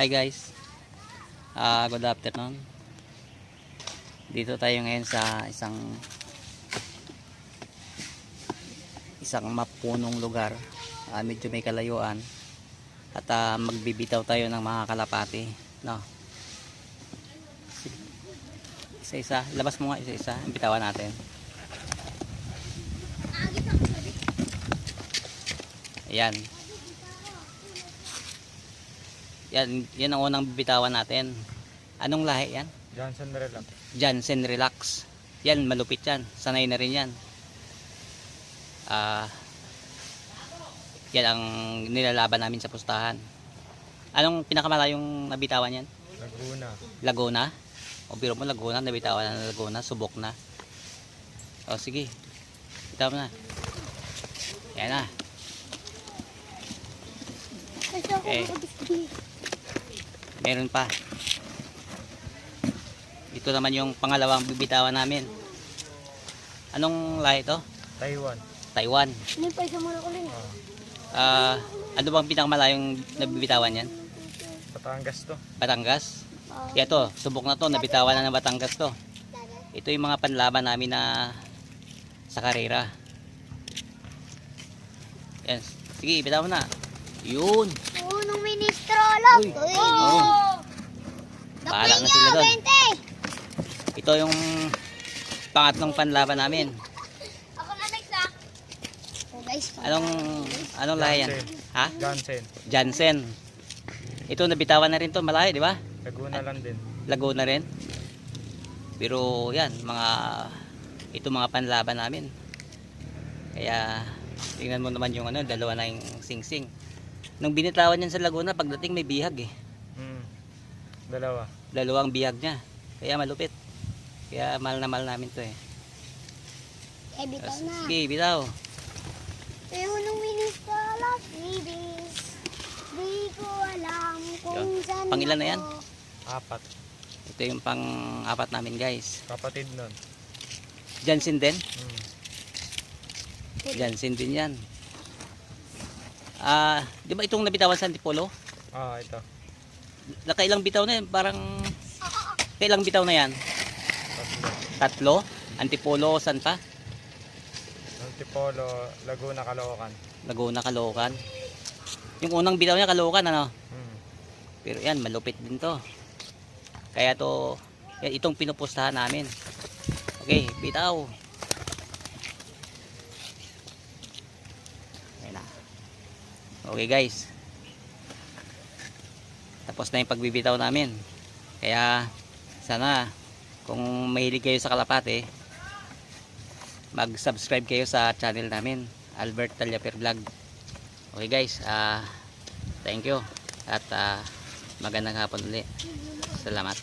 Hi guys. Ah, good afternoon. Dito tayo ngayon sa isang isang mapunong lugar. Ah, medyo may kalayuan. At ah, magbibitaw tayo ng mga kalapati, no. Isa-isa, labas mo nga isa-isa, ang bitawan natin. Ayan. Yan, yan ang unang bibitawan natin. Anong lahi yan? Johnson Relax. Jansen Relax. Yan, malupit yan. Sanay na rin yan. Ah, yan ang nilalaban namin sa pustahan. Anong pinakamalayong nabitawan yan? Laguna. Laguna? O biro mo Laguna, nabitawan na Laguna, subok na. O sige, bitaw na. Yan na. Eh. Meron pa. Ito naman yung pangalawang bibitawan namin. Anong lahi ito? Taiwan. Taiwan. Ano? Ah, Ah, ano bang pinakamalayong nabibitawan yan? Batangas to. Batangas? Yeah, to, subok na to, nabitawan na ng Batangas to. Ito yung mga panlaban namin na sa karera. Yan. Sige, bitawan na. Yun. Ministro, love. Uy. Uy. Oo. Bahala na sila doon. 20. Ito yung pangatlong panlaban namin. Ako na next ah. Oh guys. Anong anong lahi yan? Ha? Johnson. Jansen. Ito nabitawan na rin to, malayo, di ba? Laguna lang din. Laguna rin. Pero yan, mga ito mga panlaban namin. Kaya tingnan mo naman yung ano, dalawa na yung sing-sing. Nung binitawan yan sa Laguna, pagdating may bihag eh. Hmm. Dalawa. Dalawang bihag niya. Kaya malupit. Kaya mahal na mahal namin to eh. Eh, bitaw na. Sige, bitaw. Eh, unong ministro, love, babies. Di ko alam kung Yun. saan Pangilan na yan? Apat. Ito yung pang apat namin guys. Kapatid nun. Jansen din. Hmm. Jansen din yan. Ah, di ba itong nabitawan sa Antipolo? Ah, ito. Nakailang bitaw na yan, parang kailang bitaw na yan? Tatlo. Tatlo? Antipolo, saan pa? Antipolo, Laguna, Caloocan. Laguna, Caloocan. Yung unang bitaw niya, Caloocan, ano? Hmm. Pero yan, malupit din to. Kaya to, yan, itong pinupustahan namin. Okay, bitaw. Ayan na. Okay guys. Tapos na yung pagbibitaw namin. Kaya, sana, kung mahilig kayo sa kalapate, mag-subscribe kayo sa channel namin, Albert Talyaper Vlog. Okay guys, ah thank you. At ah magandang hapon ulit. Salamat.